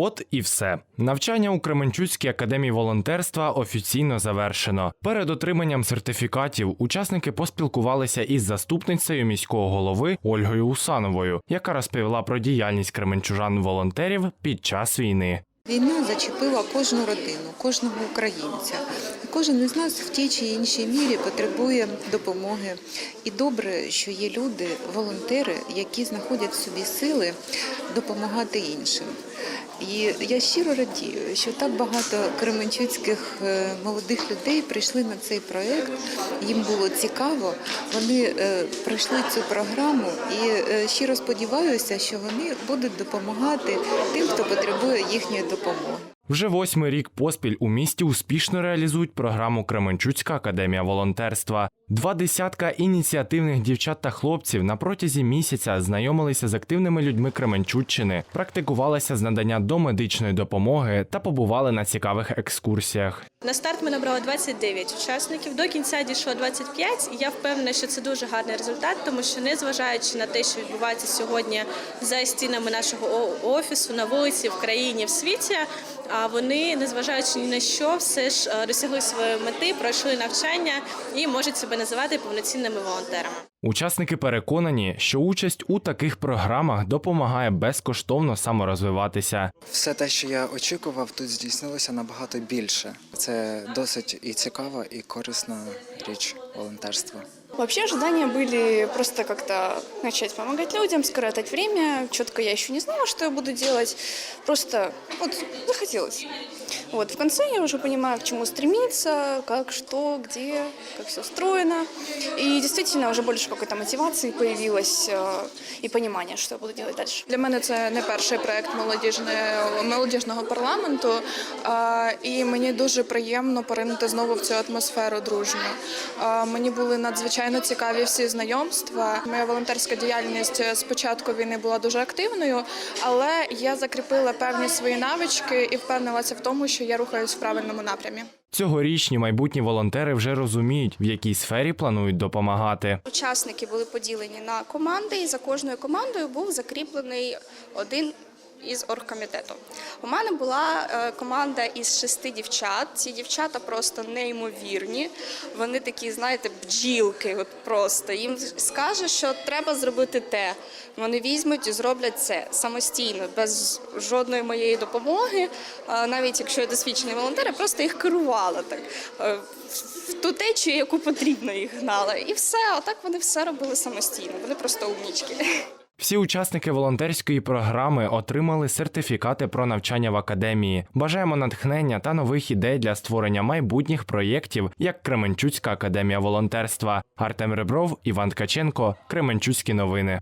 От і все. Навчання у Кременчуцькій академії волонтерства офіційно завершено. Перед отриманням сертифікатів учасники поспілкувалися із заступницею міського голови Ольгою Усановою, яка розповіла про діяльність кременчужан-волонтерів під час війни. Війна зачепила кожну родину, кожного українця. Кожен із нас в тій чи іншій мірі потребує допомоги. І добре, що є люди, волонтери, які знаходять в собі сили допомагати іншим. І я щиро радію, що так багато кременчуцьких е, молодих людей прийшли на цей проект. Їм було цікаво. Вони е, пройшли цю програму і е, щиро сподіваюся, що вони будуть допомагати тим, хто потребує їхньої допомоги. Вже восьмий рік поспіль у місті успішно реалізують програму Кременчуцька академія волонтерства. Два десятка ініціативних дівчат та хлопців на протязі місяця знайомилися з активними людьми Кременчуччини, практикувалися з надання домедичної допомоги та побували на цікавих екскурсіях. На старт ми набрали 29 учасників. До кінця дійшло 25. І я впевнена, що це дуже гарний результат, тому що незважаючи на те, що відбувається сьогодні за стінами нашого офісу, на вулиці, в країні, в світі, а вони, незважаючи ні на що, все ж е, досягли своєї мети, пройшли навчання і можуть себе називати повноцінними волонтерами. Учасники переконані, що участь у таких програмах допомагає безкоштовно саморозвиватися. Все те, що я очікував, тут здійснилося набагато більше. Це досить і цікава, і корисна річ волонтерства. Вообще ожидания были просто как-то начать помогать людям, скоротать время. Четко я еще не знала, что я буду делать. Просто вот захотелось. Вот в конце я уже понимаю, к чему стремиться, как, что, где, как все устроено. И действительно уже больше какой-то мотивации появилось э, и понимание, что я буду делать дальше. Для мене це не перший проект молодіжне- молодіжного парламенту, а, і мені дуже приємно поринути знову в цю атмосферу дружню. А, Мені були надзвичайно цікаві всі знайомства. Моя волонтерська діяльність з початку війни була дуже активною, але я закріпила певні свої навички і впевнилася в тому, що я рухаюсь в правильному напрямі. Цьогорічні майбутні волонтери вже розуміють, в якій сфері планують допомагати. Учасники були поділені на команди, і за кожною командою був закріплений один із оргкомітету. У мене була е, команда із шести дівчат. Ці дівчата просто неймовірні. Вони такі, знаєте, бджілки. От просто їм скаже, що треба зробити те. Вони візьмуть і зроблять це самостійно, без жодної моєї допомоги. Е, Навіть якщо я досвідчений волонтер, я просто їх керувала так. е, в ту течію, яку потрібно їх гнала. І все, а так вони все робили самостійно. Вони просто умнічки. Всі учасники волонтерської програми отримали сертифікати про навчання в академії. Бажаємо натхнення та нових ідей для створення майбутніх проєктів, як Кременчуцька академія волонтерства. Артем Ребров, Іван Ткаченко, Кременчуцькі новини.